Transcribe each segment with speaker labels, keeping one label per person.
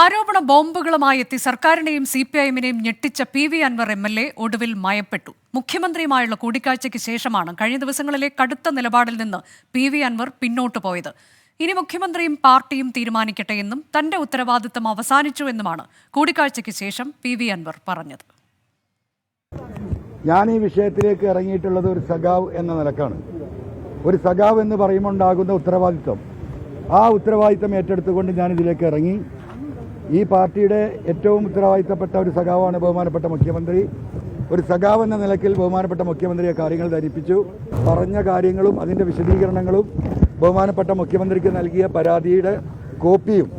Speaker 1: ആരോപണ ബോംബുകളുമായി എത്തി സർക്കാരിനെയും സി പി ഐഎമ്മിനെയും ഞെട്ടിച്ച P V Anvar M L A ഒടുവിൽ മയപ്പെട്ടു. മുഖ്യമന്ത്രിയുമായുള്ള കൂടിക്കാഴ്ചയ്ക്ക് ശേഷമാണ് കഴിഞ്ഞ ദിവസങ്ങളിലെ കടുത്ത നിലപാടിൽ നിന്ന് പി വി അൻവർ പിന്നോട്ടു പോയത്. ഇനി മുഖ്യമന്ത്രിയും പാർട്ടിയും തീരുമാനിക്കട്ടെ എന്നും തന്റെ ഉത്തരവാദിത്തം അവസാനിച്ചു എന്നുമാണ് കൂടിക്കാഴ്ചയ്ക്ക് ശേഷം പി വി അൻവർ പറഞ്ഞത്.
Speaker 2: ഞാൻ ഈ വിഷയത്തിലേക്ക് ഇറങ്ങിയിട്ടുള്ളത് ഒരു സഖാവ് എന്ന നിലക്കാണ്. ഒരു സഖാവ് എന്ന് പറയുമ്പോൾ ഉണ്ടാകുന്ന ഉത്തരവാദിത്വം. ആ ഉത്തരവാദിത്വം ഏറ്റെടുത്തുകൊണ്ട് ഞാൻ ഇതിലേക്ക് ഇറങ്ങി. ഈ പാർട്ടിയുടെ ഏറ്റവും ഉത്തരവാദിത്തപ്പെട്ട ഒരു സഖാവാണ് ബഹുമാനപ്പെട്ട മുഖ്യമന്ത്രി. ഒരു സഖാവ് എന്ന നിലയ്ക്ക് ബഹുമാനപ്പെട്ട മുഖ്യമന്ത്രിയെ കാര്യങ്ങൾ ധരിപ്പിച്ചു. പറഞ്ഞ കാര്യങ്ങളും അതിന്റെ വിശദീകരണങ്ങളും ബഹുമാനപ്പെട്ട മുഖ്യമന്ത്രിക്ക് നൽകിയ പരാതിയുടെ കോപ്പിയും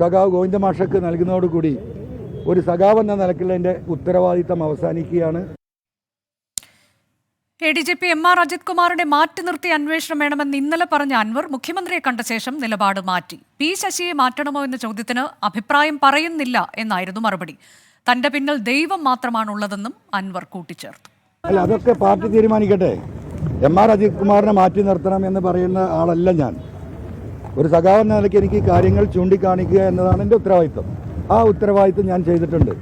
Speaker 2: സഖാവ് ഗോവിന്ദമാഷക്ക് നൽകുന്നതോടുകൂടി ഒരു സഖാവ് എന്ന നിലയ്ക്കുള്ള എന്റെ ഉത്തരവാദിത്തം അവസാനിക്കുകയാണ്.
Speaker 1: A D G P M R Ajith കുമാറിനെ മാറ്റി നിർത്തി അന്വേഷണം വേണമെന്ന് ഇന്നലെ പറഞ്ഞ അൻവർ മുഖ്യമന്ത്രിയെ കണ്ട ശേഷം നിലപാട് മാറ്റി. പി ശശിയെ മാറ്റണമോ എന്ന ചോദ്യത്തിന് അഭിപ്രായം പറയുന്നില്ല എന്നായിരുന്നു മറുപടി. തന്റെ പിന്നിൽ ദൈവം മാത്രമാണുള്ളതെന്നും അൻവർ കൂട്ടിച്ചേർത്തു.
Speaker 2: അല്ല അതൊക്കെ പാർട്ടി തീരുമാനിക്കട്ടെ. എം ആർ അജിത് കുമാറിനെ മാറ്റി നിർത്തണം എന്ന് പറയുന്ന ആളല്ല ഞാൻ. ഒരു സഖാവ് എന്ന നിലയ്ക്ക് എനിക്ക് കാര്യങ്ങൾ ചൂണ്ടിക്കാണിക്കുക എന്നതാണ് എന്റെ ഉത്തരവാദിത്വം. ആ ഉത്തരവാദിത്വം ഞാൻ ചെയ്തിട്ടുണ്ട്.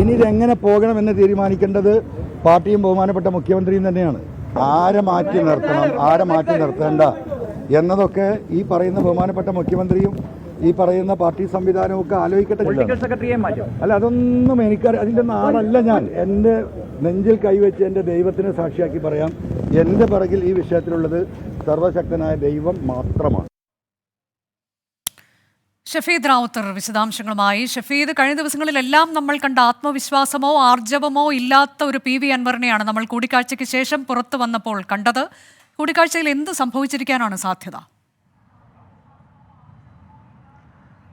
Speaker 2: ഇനി ഇതെങ്ങനെ പോകണമെന്ന് തീരുമാനിക്കേണ്ടത് പാർട്ടിയും ബഹുമാനപ്പെട്ട മുഖ്യമന്ത്രിയും തന്നെയാണ്. ആരെ മാറ്റി നിർത്തണം ആരെ മാറ്റി നിർത്തേണ്ട എന്നതൊക്കെ ഈ പറയുന്ന ബഹുമാനപ്പെട്ട മുഖ്യമന്ത്രിയും ഈ പറയുന്ന പാർട്ടി സംവിധാനവും ഒക്കെ ആലോചിക്കട്ടെ അല്ല അതൊന്നും എനിക്ക് അതിന്റെ നാളല്ല ഞാൻ. എന്റെ നെഞ്ചിൽ കൈവച്ച് എന്റെ ദൈവത്തിനെ സാക്ഷിയാക്കി പറയാം. എന്റെ പിറകിൽ ഈ വിഷയത്തിലുള്ളത് സർവശക്തനായ ദൈവം മാത്രമാണ്.
Speaker 1: ഷഫീദ് റാവുത്തർ വിശദാംശങ്ങളുമായി. ഷഫീദ് കഴിഞ്ഞ ദിവസങ്ങളിലെല്ലാം നമ്മൾ കണ്ട ആത്മവിശ്വാസമോ ആർജവമോ ഇല്ലാത്ത ഒരു പി വി അൻവറിനെയാണ് നമ്മൾ കൂടിക്കാഴ്ചയ്ക്ക് ശേഷം പുറത്തു വന്നപ്പോൾ കണ്ടത്. കൂടിക്കാഴ്ചയിൽ എന്ത് സംഭവിച്ചിരിക്കാനാണ് സാധ്യത?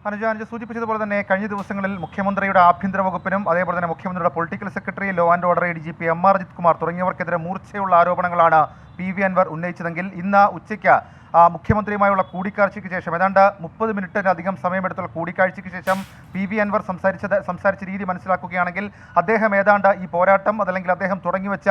Speaker 3: അനുജ അനുജ സൂചിപ്പിച്ചതുപോലെ തന്നെ കഴിഞ്ഞ ദിവസങ്ങളിൽ മുഖ്യമന്ത്രിയുടെ ആഭ്യന്തര വകുപ്പിനും അതേപോലെ തന്നെ മുഖ്യമന്ത്രിയുടെ political secretary law and order A D G P M R Ajith Kumar തുടങ്ങിയവർക്കെതിരെ മൂർച്ചയുള്ള ആരോപണങ്ങളാണ് പി വി അൻവർ ഉന്നയിച്ചതെങ്കിൽ ഇന്ന് ഉച്ചയ്ക്ക് മുഖ്യമന്ത്രിയുമായുള്ള കൂടിക്കാഴ്ചയ്ക്ക് ശേഷം ഏതാണ്ട് മുപ്പത് മിനിറ്റിലധികം സമയമെടുത്തുള്ള കൂടിക്കാഴ്ചയ്ക്ക് ശേഷം പി വി അൻവർ സംസാരിച്ചത് സംസാരിച്ച രീതി മനസ്സിലാക്കുകയാണെങ്കിൽ അദ്ദേഹം ഏതാണ്ട് ഈ പോരാട്ടം അതല്ലെങ്കിൽ അദ്ദേഹം തുടങ്ങിവെച്ച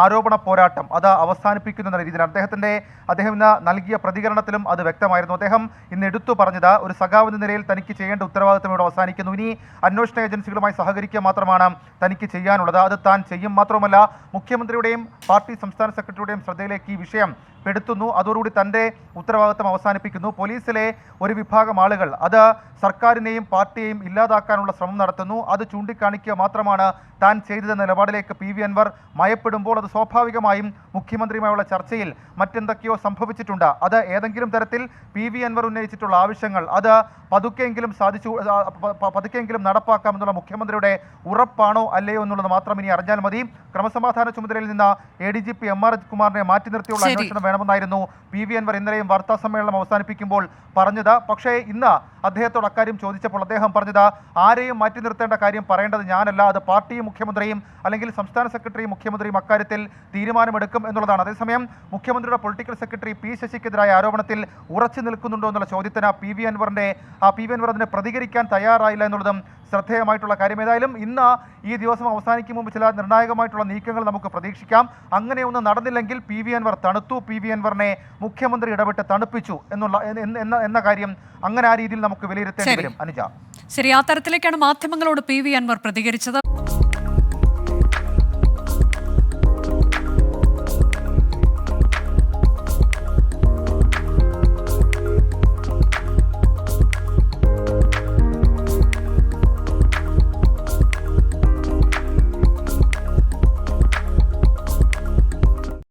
Speaker 3: ആരോപണ പോരാട്ടം അത് അവസാനിപ്പിക്കുന്നു രീതിയിൽ അദ്ദേഹത്തിന്റെ അദ്ദേഹം ഇന്ന് നൽകിയ പ്രതികരണത്തിലും അത് വ്യക്തമായിരുന്നു. അദ്ദേഹം ഇന്ന് എടുത്തു പറഞ്ഞത് ഒരു സഖാവ് എന്ന നിലയിൽ തനിക്ക് ചെയ്യേണ്ട ഉത്തരവാദിത്തം ഇവിടെ അവസാനിക്കുന്നു. ഇനി അന്വേഷണ ഏജൻസികളുമായി സഹകരിക്കുക മാത്രമാണ് തനിക്ക് ചെയ്യാനുള്ളത്. അത് താൻ ചെയ്യും മാത്രമല്ല മുഖ്യമന്ത്രിയുടെയും പാർട്ടി സംസ്ഥാന സെക്രട്ടറിയുടെയും ശ്രദ്ധയിലേക്ക് ഈ വിഷയം പെടുത്തുന്നു. അതോടുകൂടി തന്റെ ഉത്തരവാദിത്തം അവസാനിപ്പിക്കുന്നു. പോലീസിലെ ഒരു വിഭാഗം ആളുകൾ അത് സർക്കാരിനെയും പാർട്ടിയെയും ഇല്ലാതാക്കാനുള്ള ശ്രമം നടത്തുന്നു. അത് ചൂണ്ടിക്കാണിക്കുക മാത്രമാണ് താൻ ചെയ്തതെന്ന നിലപാടിലേക്ക് പി വി അൻവർ മയപ്പെടുമ്പോൾ അത് സ്വാഭാവികമായും മുഖ്യമന്ത്രിയുമായുള്ള ചർച്ചയിൽ മറ്റെന്തൊക്കെയോ സംഭവിച്ചിട്ടുണ്ട്. അത് ഏതെങ്കിലും തരത്തിൽ പി വി അൻവർ ഉന്നയിച്ചിട്ടുള്ള ആവശ്യങ്ങൾ അത് പതുക്കെങ്കിലും സാധിച്ചു ആ, പ- പ- പതുക്കെയെങ്കിലും നടപ്പാക്കാമെന്നുള്ള മുഖ്യമന്ത്രിയുടെ ഉറപ്പാണോ അല്ലയോ എന്നുള്ളത് മാത്രം ഇനി അറിഞ്ഞാൽ മതി. ക്രമസമാധാന ചുമതലയിൽ നിന്ന് A D G P M R കുമാറിനെ മാറ്റി നിർത്തിയുള്ള
Speaker 1: അന്വേഷണം
Speaker 3: അന്വേഷണം വേണമെന്നായിരുന്നു പി വി അൻവർ ഇന്നലെയും വാർത്താ സമ്മേളനം അവസാനിപ്പിക്കുമ്പോൾ പറഞ്ഞത്. പക്ഷേ ഇന്ന് അദ്ദേഹത്തോട് അക്കാര്യം ചോദിച്ചപ്പോൾ അദ്ദേഹം പറഞ്ഞത് ആരെയും മാറ്റി നിർത്തേണ്ട കാര്യം പറയേണ്ടത് ഞാനല്ല. അത് പാർട്ടിയും മുഖ്യമന്ത്രിയും അല്ലെങ്കിൽ സംസ്ഥാന സെക്രട്ടറിയും മുഖ്യമന്ത്രിയും അക്കാര്യത്തിൽ തീരുമാനമെടുക്കും എന്നുള്ളതാണ്. അതേസമയം മുഖ്യമന്ത്രിയുടെ പൊളിറ്റിക്കൽ സെക്രട്ടറി പി ശശിക്കെതിരായ ആരോപണത്തിൽ ഉറച്ചു നിൽക്കുന്നുണ്ടോ എന്നുള്ള ചോദ്യത്തിന് പി വി അൻവറിന്റെ ആ പി വി അൻവർ അതിനെ പ്രതികരിക്കാൻ തയ്യാറായില്ല എന്നുള്ളതും ശ്രദ്ധേയമായിട്ടുള്ള കാര്യം. ഏതായാലും ഇന്ന് ഈ ദിവസം അവസാനിക്കും മുമ്പ് ചില നിർണായകമായിട്ടുള്ള നീക്കങ്ങൾ നമുക്ക് പ്രതീക്ഷിക്കാം. അങ്ങനെ ഒന്നും നടന്നില്ലെങ്കിൽ പി വി അൻവർ തണുത്തു. പി വി അൻവറിനെ മുഖ്യമന്ത്രി ഇടപെട്ട് തണുപ്പിച്ചു എന്നുള്ള എന്ന- എന്ന എന്ന കാര്യം അങ്ങനെ ആ രീതിയിൽ നമുക്ക് വിലയിരുത്തേണ്ടി
Speaker 1: ശരി.
Speaker 3: വരും. അനുജ.
Speaker 1: ശരി ആ തരത്തിലേക്കാണ് മാധ്യമങ്ങളോട് പി വി അൻവർ പ്രതികരിച്ചത്.